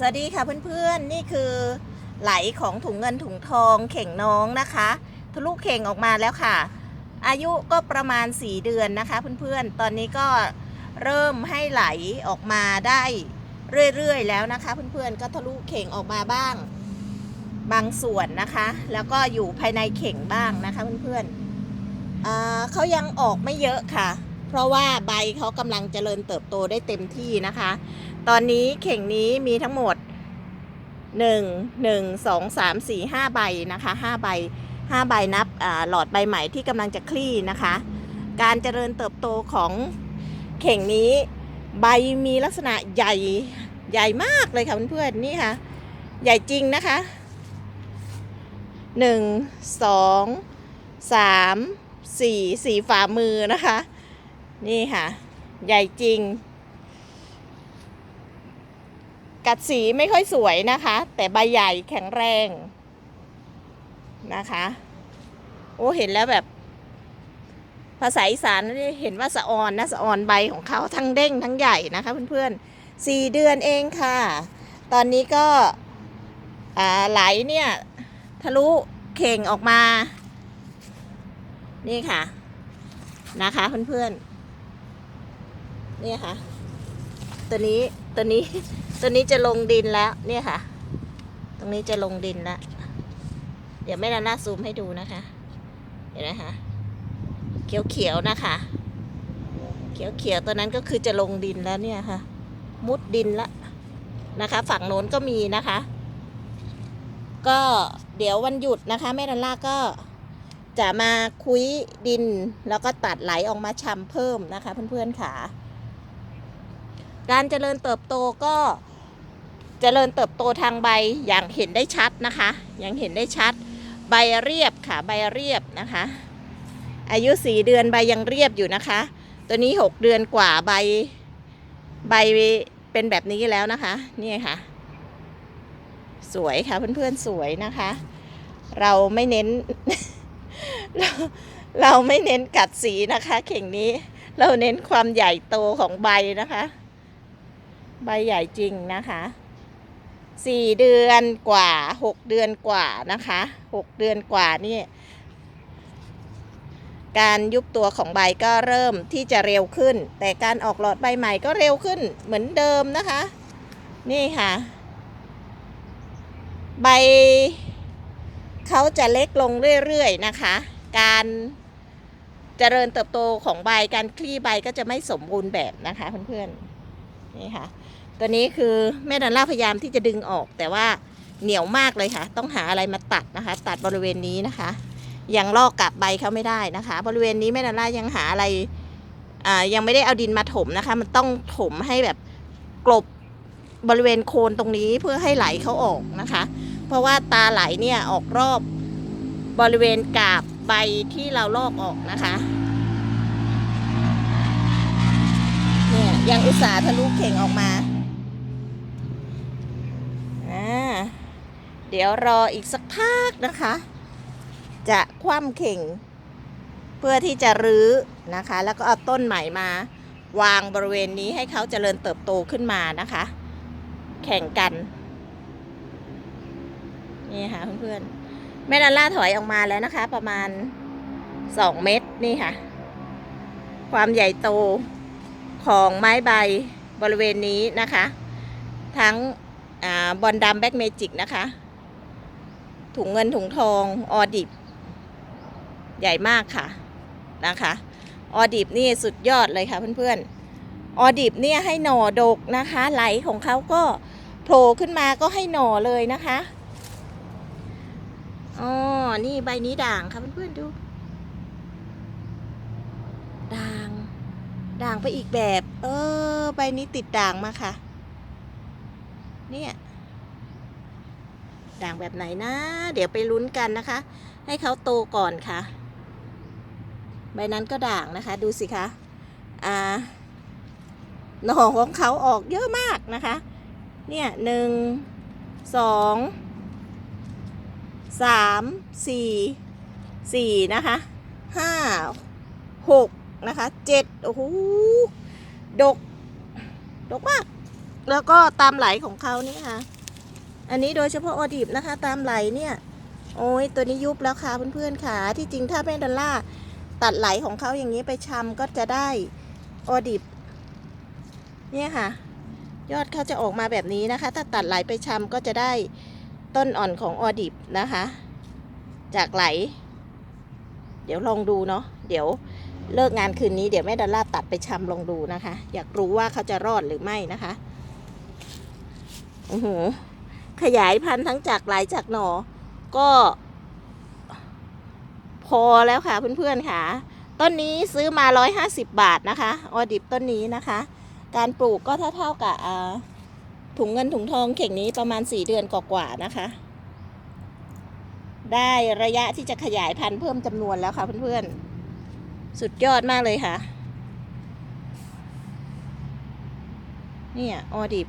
สวัสดีค่ะเพื่อนๆ นี่คือไหลของถุงเงินถุงทองเข่งน้องนะคะ ทะลุเข่งออกมาแล้วค่ะ อายุก็ประมาณ 4 เดือนนะคะเพื่อนๆ ตอนนี้ก็เริ่มให้ไหลออกมาได้เรื่อยๆแล้วนะคะเพื่อนๆ ก็ทะลุเข่งออกมาบ้างบางส่วนนะคะ แล้วก็อยู่ภายในเข่งบ้างนะคะเพื่อนๆเขายังออกไม่เยอะค่ะ เพราะว่าใบเขากำลังเจริญเติบโตได้เต็มที่นะคะ ตอนนี้เข่งนี้มีทั้งหมด 1 1 2 3 4 5 ใบนะคะ5ใบ5ใบนับหลอดใบใหม่ที่กำลังจะคลี่นะคะ การเจริญเติบโตของเข่งนี้ใบมีลักษณะใหญ่ใหญ่มากเลยค่ะเพื่อนๆนี่ค่ะ ใหญ่จริงนะคะ1 2 3 4 4ฝ่ามือนะคะ นี่ค่ะ ใหญ่จริง กัดสีไม่ค่อยสวยนะคะ แต่ใบใหญ่แข็งแรงนะคะ โอ้เห็นแล้วแบบ ภาษาอีสานเห็นว่าสะออนนะสะออนใบของเขาทั้งเด้งทั้งใหญ่นะคะเพื่อนๆสี่เดือนเองค่ะ ตอนนี้ก็ไหลเนี่ยทะลุเข่งออกมา นี่ค่ะ นะคะเพื่อนๆนี่ค่ะ ตัวนี้ตัวนี้ ตัวนี้จะลงดินแล้วเนี่ยค่ะ ตรงนี้จะลงดินแล้วเดี๋ยวแม่นานาซูมให้ดูนะคะ เห็นไหมคะเขียวๆนะคะ เขียวๆตัวนั้นก็คือจะลงดินแล้วเนี่ยค่ะ มุดดินละนะคะ ฝั่งโน้นก็มีนะคะ ก็เดี๋ยววันหยุดนะคะแม่นานาก็จะมาคุยดินแล้วก็ตัดไหลออกมาชำเพิ่มนะคะ เพื่อนๆค่ะ การเจริญเติบโตก็เจริญเติบโตทางใบอย่างเห็นได้ชัดนะคะ อย่างเห็นได้ชัด ใบเรียบค่ะใบเรียบนะคะ อายุสี่เดือนใบยังเรียบอยู่นะคะ ตัวนี้หกเดือนกว่าใบใบเป็นแบบนี้แล้วนะคะนี่ค่ะ สวยค่ะเพื่อนๆสวยนะคะ เราไม่เน้น เราเราไม่เน้นกัดสีนะคะ เข่งนี้เราเน้นความใหญ่โตของใบนะคะ ใบใหญ่จริงนะคะสี่เดือนกว่าหกเดือนกว่านะคะหกเดือนกว่านี่การยุบตัวของใบก็เริ่มที่จะเร็วขึ้น แต่การออกหลอดใบใหม่ก็เร็วขึ้นเหมือนเดิมนะคะ นี่ค่ะ ใบเขาจะเล็กลงเรื่อยๆนะคะ การเจริญเติบโตของใบการคลี่ใบก็จะไม่สมบูรณ์แบบนะคะเพื่อนๆนี่ค่ะ ตัวนี้คือแม่ดันล่าพยายามที่จะดึงออก แต่ว่าเหนียวมากเลยค่ะ ต้องหาอะไรมาตัดนะคะ ตัดบริเวณนี้นะคะ ยังลอกกลับใบเขาไม่ได้นะคะ บริเวณนี้แม่ดันล่ายังหาอะไรอ่ายังไม่ได้เอาดินมาถมนะคะ มันต้องถมให้แบบกลบบริเวณโคนตรงนี้เพื่อให้ไหลเขาออกนะคะ เพราะว่าตาไหลเนี่ยออกรอบบริเวณกาบใบที่เราลอกออกนะคะเนี่ยยังอุตส่าห์ทะลุเข่งออกมาอ่า เดี๋ยวรออีกสักพักนะคะ จะคว่ำเข่ง เพื่อที่จะรื้อนะคะ แล้วก็เอาต้นใหม่มา วางบริเวณนี้ให้เขาเจริญเติบโตขึ้นมานะคะ แข่งกัน นี่ค่ะเพื่อนๆแม่ดันล่าถอยออกมาแล้วนะคะ ประมาณ2เมตรนี่ค่ะ ความใหญ่โตของไม้ใบบริเวณนี้นะคะ ทั้ง บอลดำแบ็กเมจิกนะคะ ถุงเงินถุงทองออดิบ ใหญ่มากค่ะนะคะออดิบนี่สุดยอดเลยค่ะเพื่อนๆออดิบเนี่ยให้หน่อดกนะคะไหลของเขาก็โผล่ขึ้นมาก็ให้หน่อเลยนะคะอ๋อนี่ใบนี้ด่างค่ะเพื่อนๆดู ด่าง ด่างไปอีกแบบ เออ ใบนี้ติดด่างมาค่ะ เนี่ยด่างแบบไหนนะ เดี๋ยวไปลุ้นกันนะคะ ให้เขาโตก่อนค่ะ ใบนั้นก็ด่างนะคะ ดูสิคะอ่าหน่อของเขาออกเยอะมากนะคะ เนี่ยหนึ่งสองสามสี่สี่นะคะห้าหกนะคะเจ็ดโอ้โหดก ดกมาก แล้วก็ตามไหลของเขานี่ค่ะ อันนี้โดยเฉพาะออดิบนะคะ ตามไหลเนี่ย โอ้ยตัวนี้ยุบแล้วค่ะเพื่อนๆค่ะ ที่จริงถ้าแม่ดอลล่าตัดไหลของเขาอย่างนี้ไปชำก็จะได้ออดิบ เนี่ยค่ะ ยอดเขาจะออกมาแบบนี้นะคะ ถ้าตัดไหลไปชำก็จะได้ต้นอ่อนของออดิบนะคะ จากไหล เดี๋ยวลองดูเนาะเดี๋ยวเลิกงานคืนนี้เดี๋ยวแม่ดอลล่าตัดไปชำลองดูนะคะ อยากรู้ว่าเขาจะรอดหรือไม่นะคะ โอ้โหขยายพันธุ์ทั้งจากหลจากหนอ ก็ พอแล้วค่ะเพื่อนๆค่ะ ต้นนี้ซื้อมา150บาทนะคะ ออดิบต้นนี้นะคะ การปลูกก็เท่าเท่าๆกับถุงเงินถุงทองเข่งนี้ประมาณ4เดือนกว่าๆนะคะ ได้ระยะที่จะขยายพันธุ์เพิ่มจำนวนแล้วค่ะเพื่อนๆ สุดยอดมากเลยค่ะ เนี่ย ออดิบ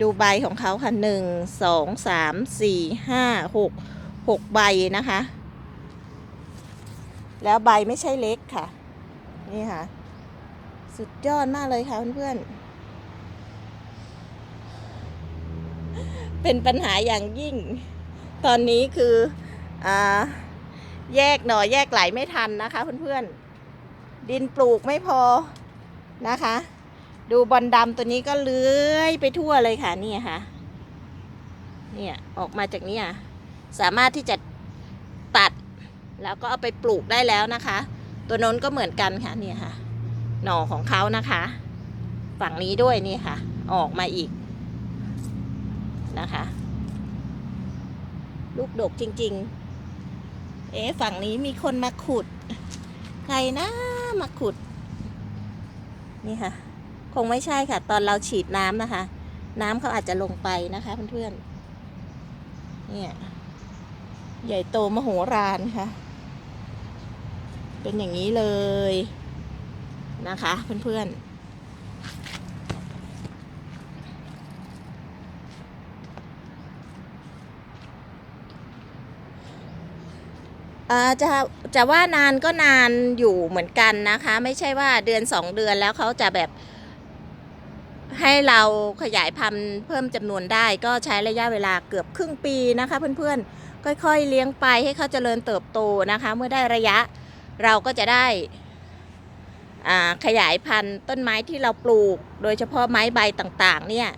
ดูใบของเขาค่ะหนึ่งสองสามสี่ห้าหกหกใบนะคะ แล้วใบไม่ใช่เล็กค่ะ นี่ค่ะ สุดยอดมากเลยค่ะเพื่อนๆ เป็นปัญหาอย่างยิ่ง ตอนนี้คืออแยกหน่อแยกไหลไม่ทันนะคะเพื่อนๆ ดินปลูกไม่พอนะคะ ดูบอลดำตัวนี้ก็เลื้อยไปทั่วเลยค่ะนี่ค่ะ เนี่ยออกมาจากนี้สามารถที่จะตัดแล้วก็เอาไปปลูกได้แล้วนะคะ ตัวน้นก็เหมือนกันค่ะเนี่ยค่ะ หน่อของเขานะคะ ฝั่งนี้ด้วยนี่ค่ะ ออกมาอีกนะคะ ลูกดกจริง ๆ เอ๊ฝั่งนี้มีคนมาขุด ใครนะมาขุด นี่ค่ะ คงไม่ใช่ค่ะ ตอนเราฉีดน้ำนะคะ น้ำเขาอาจจะลงไปนะคะเพื่อนๆเนี่ยใหญ่โตมโหฬารค่ะ เป็นอย่างนี้เลยนะคะ เพื่อนๆอ่าจะจะว่านานก็นานอยู่เหมือนกันนะคะ ไม่ใช่ว่าเดือนสองเดือนแล้วเขาจะแบบ ให้เราขยายพันธุ์เพิ่มจำนวนได้ ก็ใช้ระยะเวลาเกือบครึ่งปีนะคะ เพื่อนๆ ค่อยๆ เลี้ยงไปให้เขาเจริญเติบโตนะคะ เมื่อได้ระยะเราก็จะได้อ่าขยายพันธุ์ต้นไม้ที่เราปลูก โดยเฉพาะไม้ใบต่างๆ เนี่ย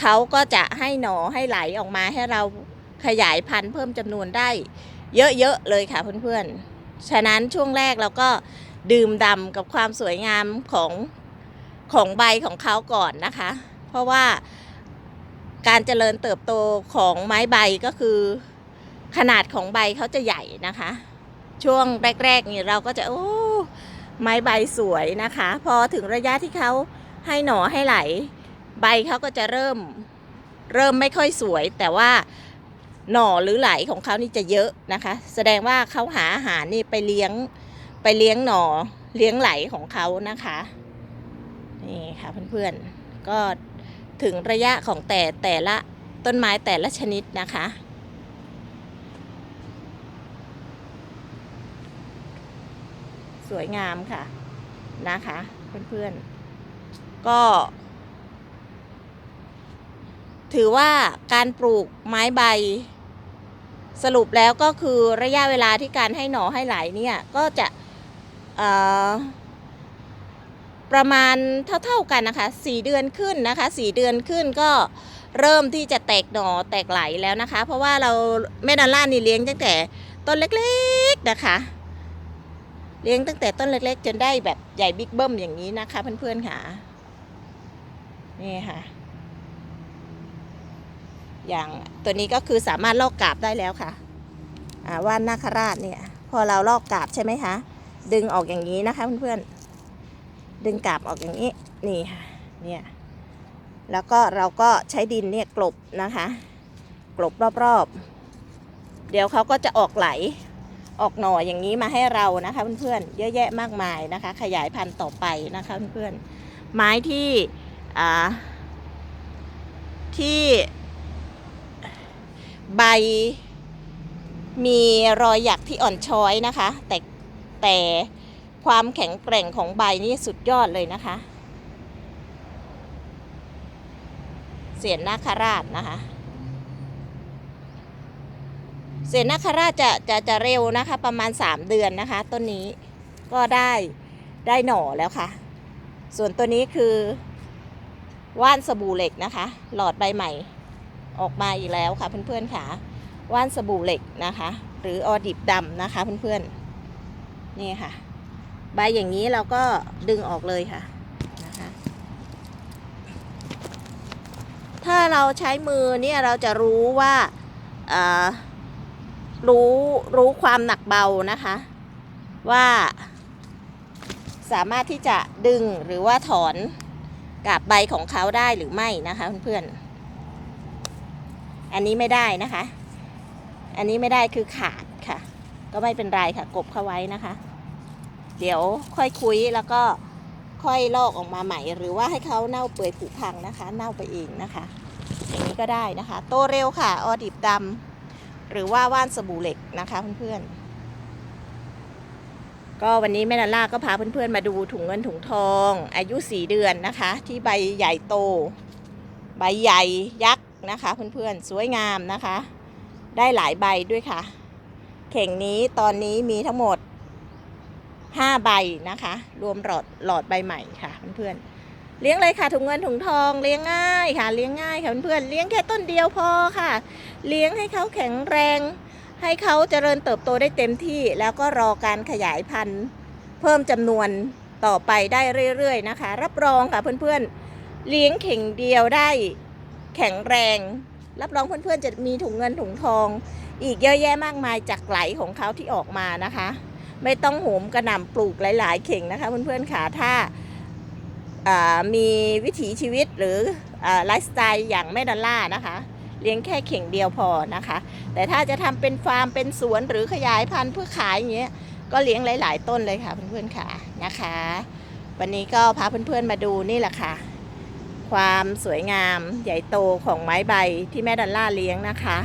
เขาก็จะให้หนอให้ไหลออกมาให้เราขยายพันธุ์เพิ่มจำนวนได้ เยอะๆเลยค่ะเพื่อนๆ ฉะนั้นช่วงแรกเราก็ดื่มด่ำกับความสวยงามของ ของใบของเขาก่อนนะคะ เพราะว่าการเจริญเติบโตของไม้ใบก็คือ ขนาดของใบเขาจะใหญ่นะคะ ช่วงแรกๆนี่เราก็จะโอ้ไม้ใบสวยนะคะ พอถึงระยะที่เขาให้หน่อให้ไหล ใบเขาก็จะเริ่มเริ่มไม่ค่อยสวย แต่ว่าหน่อหรือไหลของเขานี่จะเยอะนะคะ แสดงว่าเขาหาอาหารนี่ไปเลี้ยงไปเลี้ยงหน่อเลี้ยงไหลของเขานะคะ ค่ะเพื่อนๆ ก็ถึงระยะของแต่แต่ละต้นไม้แต่ละชนิดนะคะ สวยงามค่ะนะคะเพื่อนๆ ก็ถือว่าการปลูกไม้ใบ สรุปแล้วก็คือระยะเวลาที่การให้หน่อให้ไหลเนี่ย ก็จะ ประมาณเท่าๆกันนะคะสี่เดือนขึ้นนะคะสี่เดือนขึ้นก็เริ่มที่จะแตกหน่อแตกไหลแล้วนะคะ เพราะว่าเราแม่ดอลล่านี่เลี้ยงตั้งแต่ต้นเล็กๆนะคะ เลี้ยงตั้งแต่ต้นเล็กๆ จนได้แบบใหญ่บิ๊กเบิ้มอย่างนี้นะคะ เพื่อนๆค่ะนี่ค่ะ อย่างตัวนี้ก็คือสามารถลอกกาบได้แล้วค่ะอ่าว่านนาคราชเนี่ย พอเราลอกกาบใช่ไหมคะ ดึงออกอย่างนี้นะคะเพื่อนๆ ดึงกาบออกอย่างนี้นี่ค่ะเนี่ยแล้วก็เราก็ใช้ดินเนี่ยกลบนะคะ กลบรอบๆ เดี๋ยวเขาก็จะออกไหลออกหน่ออย่างนี้มาให้เรานะคะเพื่อนๆเยอะแยะมากมายนะคะ ขยายพันธุ์ต่อไปนะคะเพื่อนๆไม้ที่อ่าที่ใบมีรอยหยักที่อ่อนช้อยนะคะ แต่แต่ ความแข็งแกร่งของใบนี่สุดยอดเลยนะคะ เสียนนาคราชนะคะ เสียนนาคราชจะจะจะเร็วนะคะ ประมาณ 3 เดือนนะคะ ต้นนี้ก็ได้ได้หน่อแล้วค่ะ ส่วนตัวนี้คือว่านสบู่เหล็กนะคะ หลอดใบใหม่ ออกมาอีกแล้วค่ะเพื่อนๆค่ะ ว่านสบู่เหล็กนะคะ หรือออดิบดำนะคะเพื่อนๆ นี่ค่ะ ใบอย่างนี้เราก็ดึงออกเลยค่ะนะคะ ถ้าเราใช้มือเนี่ยเราจะรู้ว่ารู้รู้ความหนักเบานะคะ ว่า สามารถที่จะดึงหรือว่าถอนกับใบของเขาได้หรือไม่นะคะเพื่อนๆ อันนี้ไม่ได้นะคะ อันนี้ไม่ได้คือขาดค่ะ ก็ไม่เป็นไรค่ะ กบเข้าไว้นะคะ เดี๋ยวค่อยคุยแล้วก็ค่อยลอกออกมาใหม่ หรือว่าให้เขาเน่าเปื่อยผุพังนะคะ เน่าไปเองนะคะ อย่างนี้ก็ได้นะคะ โตเร็วค่ะ ออดิบดำหรือว่าว่านสบู่เหล็กนะคะเพื่อนๆก็วันนี้แม่ดาล่าก็พาเพื่อนๆมาดูถุงเงินถุงทอง อายุสี่เดือนนะคะ ที่ใบใหญ่โต ใบใหญ่ยักษ์นะคะเพื่อนๆสวยงามนะคะ ได้หลายใบด้วยค่ะ เข่งนี้ตอนนี้มีทั้งหมด 5 ใบนะคะ รวมหลอดหลอดใบใหม่ค่ะเพื่อนๆเลี้ยงเลยค่ะถุงเงินถุงทองเลี้ยงง่ายค่ะ เลี้ยงง่ายค่ะเพื่อนๆเลี้ยงแค่ต้นเดียวพอค่ะ เลี้ยงให้เขาแข็งแรง ให้เขาเจริญเติบโตได้เต็มที่ แล้วก็รอการขยายพันธุ์ เพิ่มจำนวนต่อไปได้เรื่อยๆนะคะ รับรองค่ะเพื่อนๆ เลี้ยงเข่งเดียวได้แข็งแรง รับรองเพื่อนๆจะมีถุงเงินถุงทอง อีกเยอะแยะมากมายจากไหลของเขาที่ออกมานะคะ ไม่ต้องโหมกระหน่ำปลูกหลาย ๆ เข่งนะคะเพื่อนๆค่ะถ้าามีวิถีชีวิตหรืออไลฟ์สไตล์อย่างแม่ดอลล่านะคะ เลี้ยงแค่เข่งเดียวพอนะคะ แต่ถ้าจะทำเป็นฟาร์มเป็นสวนหรือขยายพันธุ์เพื่อขายอย่างเงี้ยก็เลี้ยงหลาย ๆ ต้นเลยค่ะเพื่อนๆค่ะนะคะ วันนี้ก็พาเพื่อนๆมาดูนี่แหละค่ะ ความสวยงามใหญ่โตของไม้ใบที่แม่ดอลล่าเลี้ยงนะคะ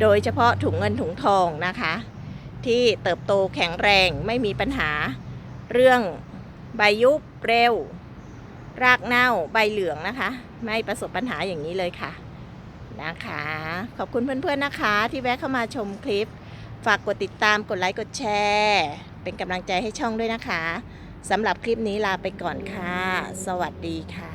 โดยเฉพาะถุงเงินถุงทองนะคะ ที่เติบโตแข็งแรงไม่มีปัญหา เรื่องใบยุบเร็ว รากเน่าใบเหลืองนะคะ ไม่ประสบปัญหาอย่างนี้เลยค่ะนะคะ ขอบคุณเพื่อนๆนะคะ ที่แวะเข้ามาชมคลิป ฝากกดติดตามกดไลค์กดแชร์ เป็นกำลังใจให้ช่องด้วยนะคะสำหรับคลิปนี้ลาไปก่อนค่ะ สวัสดีค่ะ